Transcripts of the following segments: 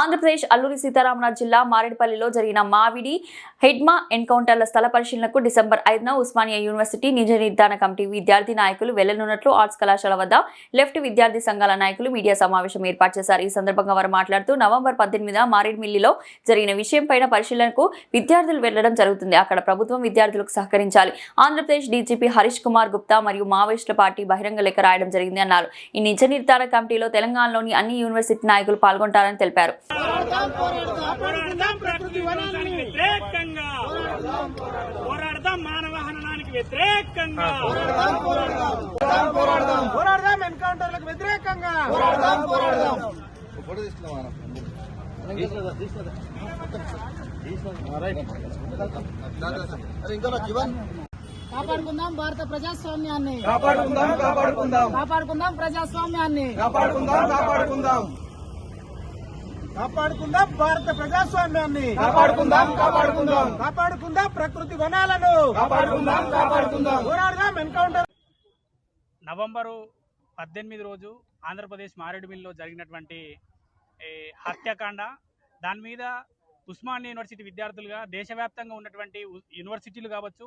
ఆంధ్రప్రదేశ్ అల్లూరి సీతారామరాజు జిల్లా మారేడుపల్లిలో జరిగిన మావిడి హెడ్మా ఎన్కౌంటర్ల స్థల పరిశీలనకు డిసెంబర్ ఐదున ఉస్మానియా యూనివర్సిటీ నిజ నిర్ధారణ కమిటీ విద్యార్థి నాయకులు వెళ్ళనున్నట్లు ఆర్ట్స్ కళాశాల వద్ద లెఫ్ట్ విద్యార్థి సంఘాల నాయకులు మీడియా సమావేశం ఏర్పాటు చేశారు. ఈ సందర్భంగా వారు మాట్లాడుతూ నవంబర్ పద్దెనిమిదిన మారేడుమిల్లిలో జరిగిన విషయంపైన పరిశీలనకు విద్యార్థులు వెళ్ళడం జరుగుతుంది. అక్కడ ప్రభుత్వం విద్యార్థులకు సహకరించాలి. ఆంధ్రప్రదేశ్ డీజీపీ హరీష్ కుమార్ గుప్తా మరియు మావోయిస్టుల పార్టీ బహిరంగ లేఖ రాయడం జరిగింది అన్నారు ఈ నిజ నిర్ధారణ కమిటీలో తెలంగాణలోని అన్ని యూనివర్సిటీ నాయకులు పాల్గొంటారని తెలిపారు. పోరాడదాం ప్రకృతి వనానికి వ్యతిరేకంగా. పోరాడదాం మానవ హననానికి వ్యతిరేకంగా. పోరాడదాం ఎన్కౌంటర్లకు వ్యతిరేకంగా. కాపాడుకుందాం భారత ప్రజాస్వామ్యాన్ని. కాపాడుకుందాం కాపాడుకుందాం. కాపాడుకుందాం ప్రజాస్వామ్యాన్ని. కాపాడుకుందాం కాపాడుకుందాం. కాపాడుకుందాం భారత ప్రజాస్వామ్యాన్ని. కాపాడుకుందాం కాపాడుకుందాం. కాపాడుకుందాం ప్రకృతి వనాలను. కాపాడుకుందాం కాపాడుకుందాం. పోరాడదాం ఎన్కౌంటర్. నవంబరు పద్దెనిమిది రోజు ఆంధ్రప్రదేశ్ మారేడుమిల్లిలో జరిగినటువంటి ఏ, హత్యాకాండ. దాని మీద ఉస్మానియా యూనివర్సిటీ విద్యార్థులుగా దేశవ్యాప్తంగా ఉన్నటువంటి యూనివర్సిటీలు కావచ్చు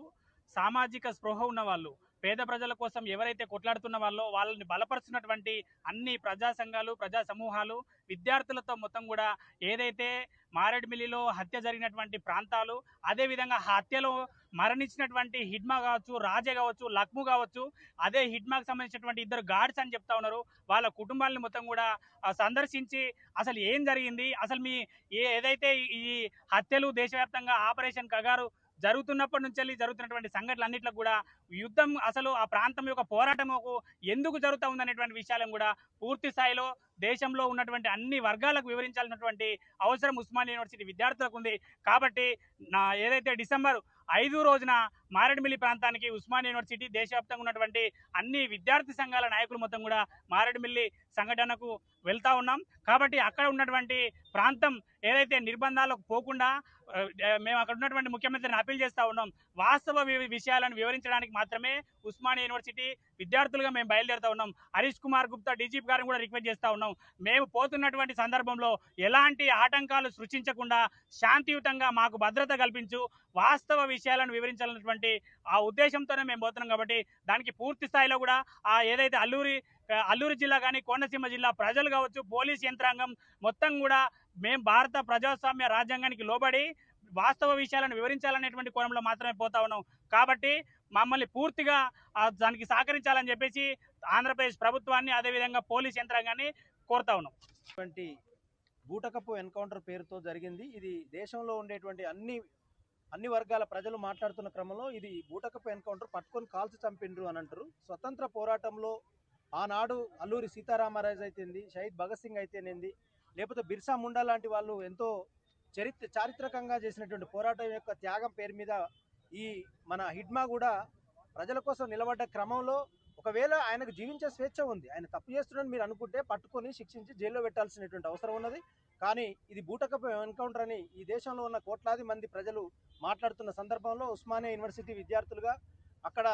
సామాజిక స్పృహ ఉన్న వాళ్ళు పేద ప్రజల కోసం ఎవరైతే కొట్లాడుతున్న వాళ్ళో వాళ్ళని బలపరుస్తున్నటువంటి అన్ని ప్రజా సంఘాలు ప్రజా సమూహాలు విద్యార్థులతో మొత్తం కూడా ఏదైతే మారేడుమిల్లిలో హత్య జరిగినటువంటి ప్రాంతాలు అదేవిధంగా హత్యలో మరణించినటువంటి హిడ్మా కావచ్చు రాజే కావచ్చు లక్ము కావచ్చు అదే హిడ్మాకు సంబంధించినటువంటి ఇద్దరు గార్డ్స్ అని చెప్తా ఉన్నారు. వాళ్ళ కుటుంబాలను మొత్తం కూడా సందర్శించి అసలు ఏం జరిగింది? అసలు మీ ఏ- ఏదైతే ఈ హత్యలు దేశవ్యాప్తంగా ఆపరేషన్ కగారు జరుగుతున్నప్పటి నుంచి వెళ్ళి జరుగుతున్నటువంటి సంఘటనలు అన్నింటిలో కూడా యుద్ధం అసలు ఆ ప్రాంతం యొక్క పోరాటముకు ఎందుకు జరుగుతూ ఉందనేటువంటి విషయాలను కూడా పూర్తి స్థాయిలో దేశంలో ఉన్నటువంటి అన్ని వర్గాలకు వివరించాల్సినటువంటి అవసరం ఉస్మానియా యూనివర్సిటీ విద్యార్థులకు ఉంది. కాబట్టి నా ఏదైతే డిసెంబర్ ఐదు రోజున మారేడుమిల్లి ప్రాంతానికి ఉస్మాన్ యూనివర్సిటీ దేశవ్యాప్తంగా ఉన్నటువంటి అన్ని విద్యార్థి సంఘాల నాయకులు మొత్తం కూడా మారేడుమిల్లి సంఘటనకు వెళ్తా ఉన్నాం. కాబట్టి అక్కడ ఉన్నటువంటి ప్రాంతం ఏదైతే నిర్బంధాలకు పోకుండా మేము అక్కడ ఉన్నటువంటి ముఖ్యమంత్రిని అప్పీల్ చేస్తూ ఉన్నాం. వాస్తవ విషయాలను వివరించడానికి మాత్రమే ఉస్మానియా యూనివర్సిటీ విద్యార్థులుగా మేము బయలుదేరుతా ఉన్నాం. హరీష్ కుమార్ గుప్తా డీజీపీ గారిని కూడా రిక్వెస్ట్ చేస్తూ ఉన్నాం. మేము పోతున్నటువంటి సందర్భంలో ఎలాంటి ఆటంకాలు సృష్టించకుండా శాంతియుతంగా మాకు భద్రత కల్పించు వాస్తవ విషయాలను వివరించాలన్నటువంటి ఆ ఉద్దేశంతోనే మేము పోతున్నాం కాబట్టి దానికి పూర్తి స్థాయిలో కూడా ఆ ఏదైతే అల్లూరి అల్లూరి అల్లూరు జిల్లా కానీ కోనసీమ జిల్లా ప్రజలు కావచ్చు పోలీస్ యంత్రాంగం మొత్తం కూడా మేము భారత ప్రజాస్వామ్య రాజ్యాంగానికి లోబడి వాస్తవ విషయాలను వివరించాలనేటువంటి కోణంలో మాత్రమే పోతా ఉన్నాం. కాబట్టి మమ్మల్ని పూర్తిగా దానికి సహకరించాలని చెప్పేసి ఆంధ్రప్రదేశ్ ప్రభుత్వాన్ని అదేవిధంగా పోలీస్ యంత్రాంగాన్ని కోరుతా ఉన్నాం. ఉన్నటువంటి బూటకపు ఎన్కౌంటర్ పేరుతో జరిగింది. ఇది దేశంలో ఉండేటువంటి అన్ని అన్ని వర్గాల ప్రజలు మాట్లాడుతున్న క్రమంలో ఇది బూటకపు ఎన్కౌంటర్ పట్టుకొని కాల్చి చంపిండ్రు అని అంటారు. స్వతంత్ర పోరాటంలో ఆనాడు అల్లూరి సీతారామరాజు అయితేంది షహీద్ భగత్ సింగ్ అయితేనేంది లేకపోతే బిర్సా ముండా లాంటి వాళ్ళు ఎంతో చరిత్ర చారిత్రకంగా చేసినటువంటి పోరాటం యొక్క త్యాగం పేరు మీద ఈ మన హిడ్మా కూడా ప్రజల కోసం నిలబడ్డ క్రమంలో ఒకవేళ ఆయనకు జీవించే స్వేచ్ఛ ఉంది ఆయన తప్పు చేస్తున్నాడని మీరు అనుకుంటే పట్టుకొని శిక్షించి జైల్లో పెట్టాల్సినటువంటి అవసరం ఉన్నది. కానీ ఇది బూటకపు ఎన్కౌంటర్ అని ఈ దేశంలో ఉన్న కోట్లాది మంది ప్రజలు మాట్లాడుతున్న సందర్భంలో ఉస్మానియా యూనివర్సిటీ విద్యార్థులుగా అక్కడ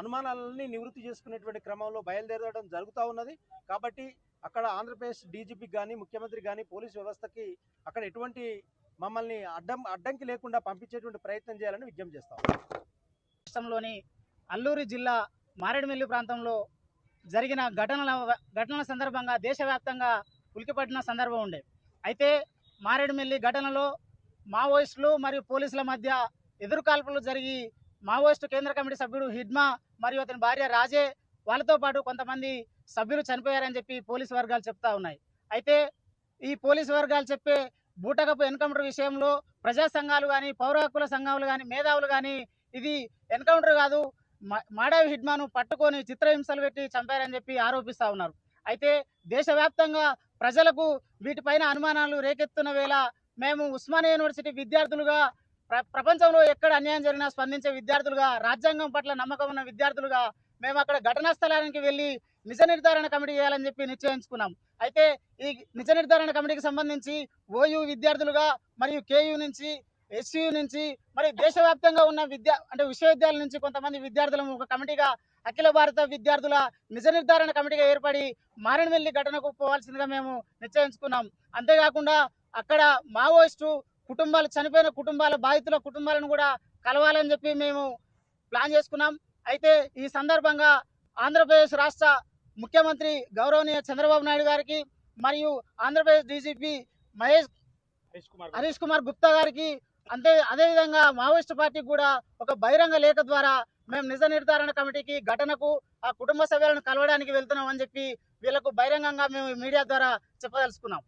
అనుమానాలన్నీ నివృత్తి చేసుకునేటువంటి క్రమంలో బయలుదేరడం జరుగుతూ ఉన్నది. కాబట్టి అక్కడ ఆంధ్రప్రదేశ్ డీజీపీకి కానీ ముఖ్యమంత్రి కానీ పోలీస్ వ్యవస్థకి అక్కడ ఎటువంటి మమ్మల్ని అడ్డం అడ్డంకి లేకుండా పంపించేటువంటి ప్రయత్నం చేయాలని విజ్ఞప్తి చేస్తాం. రాష్ట్రంలోని అల్లూరి జిల్లా మారేడుమిల్లి ప్రాంతంలో జరిగిన ఘటనల ఘటనల సందర్భంగా దేశవ్యాప్తంగా ఉలికిపడిన సందర్భం ఉండే. అయితే మారేడుమిల్లి ఘటనలో మావోయిస్టులు మరియు పోలీసుల మధ్య ఎదురుకాల్పులు జరిగి మావోయిస్టు కేంద్ర కమిటీ సభ్యుడు హిడ్మా మరియు అతని భార్య రాజే వాళ్ళతో పాటు కొంతమంది సభ్యులు చనిపోయారని చెప్పి పోలీసు వర్గాలు చెప్తా ఉన్నాయి. అయితే ఈ పోలీసు వర్గాలు చెప్పే బూటకపు ఎన్కౌంటర్ విషయంలో ప్రజా సంఘాలు కానీ పౌర హక్కుల సంఘాలు కానీ మేధావులు కానీ ఇది ఎన్కౌంటర్ కాదు. మా- మాడవి హిడ్మాను పట్టుకొని చిత్రహింసలు పెట్టి చంపారని చెప్పి ఆరోపిస్తూ ఉన్నారు. అయితే దేశవ్యాప్తంగా ప్రజలకు వీటిపైన అనుమానాలు రేకెత్తున్న వేళ మేము ఉస్మానియా యూనివర్సిటీ విద్యార్థులుగా ప్ర ప్రపంచంలో ఎక్కడ అన్యాయం జరిగినా స్పందించే విద్యార్థులుగా రాజ్యాంగం పట్ల నమ్మకం ఉన్న విద్యార్థులుగా మేము అక్కడ ఘటనా స్థలానికి వెళ్ళి నిజ నిర్ధారణ కమిటీ చేయాలని చెప్పి నిశ్చయించుకున్నాం అయితే ఈ నిజ నిర్ధారణ కమిటీకి సంబంధించి ఓయూ విద్యార్థులుగా మరియు కేయూ నుంచి ఎస్యూ నుంచి మరి దేశవ్యాప్తంగా ఉన్న విద్యా అంటే విశ్వవిద్యాలయం నుంచి కొంతమంది విద్యార్థులను ఒక కమిటీగా అఖిల భారత విద్యార్థుల నిజ నిర్ధారణ కమిటీగా ఏర్పడి మారణవెల్లి ఘటనకు పోవాల్సిందిగా మేము నిశ్చయించుకున్నాం అంతేకాకుండా అక్కడ మావోయిస్టు కుటుంబాలు చనిపోయిన కుటుంబాల బాధితుల కుటుంబాలను కూడా కలవాలని చెప్పి మేము ప్లాన్ చేసుకున్నాం. అయితే ఈ సందర్భంగా ఆంధ్రప్రదేశ్ రాష్ట్ర ముఖ్యమంత్రి గౌరవనీయ చంద్రబాబు నాయుడు గారికి మరియు ఆంధ్రప్రదేశ్ డీజీపీ మహేష్ హరీష్ కుమార్ హరీష్ కుమార్ గుప్తా గారికి అంతే అదేవిధంగా మావోయిస్ట్ పార్టీకి కూడా ఒక బహిరంగ లేఖ ద్వారా మేము నిజ నిర్ధారణ కమిటీకి ఘటనకు ఆ కుటుంబ సభ్యులను కలవడానికి వెళ్తున్నాం అని చెప్పి వీళ్ళకు బహిరంగంగా మేము మీడియా ద్వారా చెప్పదలుచుకున్నాం.